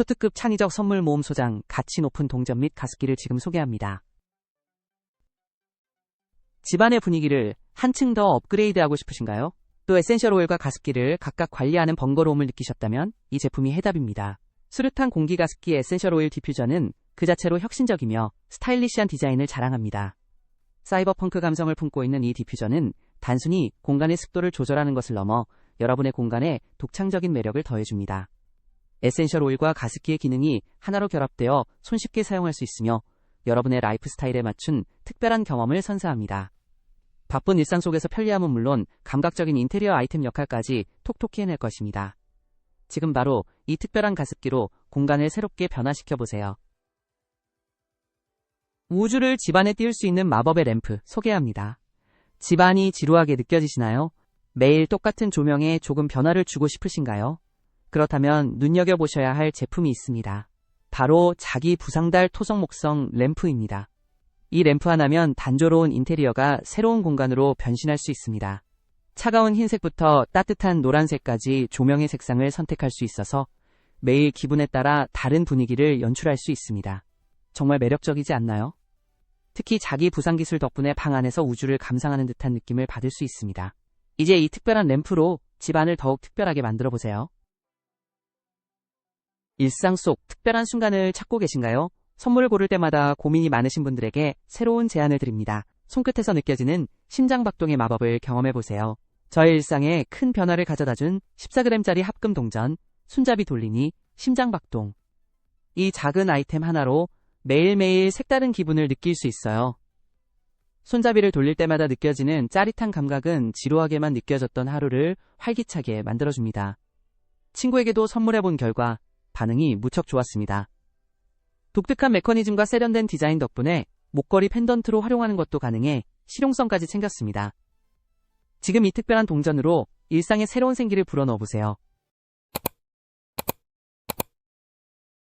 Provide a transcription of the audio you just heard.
초특급 창의적 선물 모음 소장, 가치 높은 동전 및 가습기를 지금 소개합니다. 집안의 분위기를 한층 더 업그레이드하고 싶으신가요? 또 에센셜 오일과 가습기를 각각 관리하는 번거로움을 느끼셨다면 이 제품이 해답입니다. 수류탄 공기 가습기 에센셜 오일 디퓨저는 그 자체로 혁신적이며 스타일리시한 디자인을 자랑합니다. 사이버펑크 감성을 품고 있는 이 디퓨저는 단순히 공간의 습도를 조절하는 것을 넘어 여러분의 공간에 독창적인 매력을 더해줍니다. 에센셜 오일과 가습기의 기능이 하나로 결합되어 손쉽게 사용할 수 있으며 여러분의 라이프 스타일에 맞춘 특별한 경험을 선사합니다. 바쁜 일상 속에서 편리함은 물론 감각적인 인테리어 아이템 역할까지 톡톡히 해낼 것입니다. 지금 바로 이 특별한 가습기로 공간을 새롭게 변화시켜 보세요. 우주를 집안에 띄울 수 있는 마법의 램프 소개합니다. 집안이 지루하게 느껴지시나요? 매일 똑같은 조명에 조금 변화를 주고 싶으신가요? 그렇다면 눈여겨보셔야 할 제품이 있습니다. 바로 자기 부상달 토성 목성 램프입니다. 이 램프 하나면 단조로운 인테리어가 새로운 공간으로 변신할 수 있습니다. 차가운 흰색부터 따뜻한 노란색까지 조명의 색상을 선택할 수 있어서 매일 기분에 따라 다른 분위기를 연출할 수 있습니다. 정말 매력적이지 않나요? 특히 자기 부상 기술 덕분에 방 안에서 우주를 감상하는 듯한 느낌을 받을 수 있습니다. 이제 이 특별한 램프로 집안을 더욱 특별하게 만들어 보세요. 일상 속 특별한 순간을 찾고 계신가요? 선물을 고를 때마다 고민이 많으신 분들에게 새로운 제안을 드립니다. 손끝에서 느껴지는 심장박동의 마법을 경험해 보세요. 저의 일상에 큰 변화를 가져다 준 14g짜리 합금 동전, 손잡이 돌리니, 심장박동. 이 작은 아이템 하나로 매일매일 색다른 기분을 느낄 수 있어요. 손잡이를 돌릴 때마다 느껴지는 짜릿한 감각은 지루하게만 느껴졌던 하루를 활기차게 만들어줍니다. 친구에게도 선물해본 결과 반응이 무척 좋았습니다. 독특한 메커니즘과 세련된 디자인 덕분에 목걸이 펜던트로 활용하는 것도 가능해 실용성까지 챙겼습니다. 지금 이 특별한 동전으로 일상에 새로운 생기를 불어넣어보세요.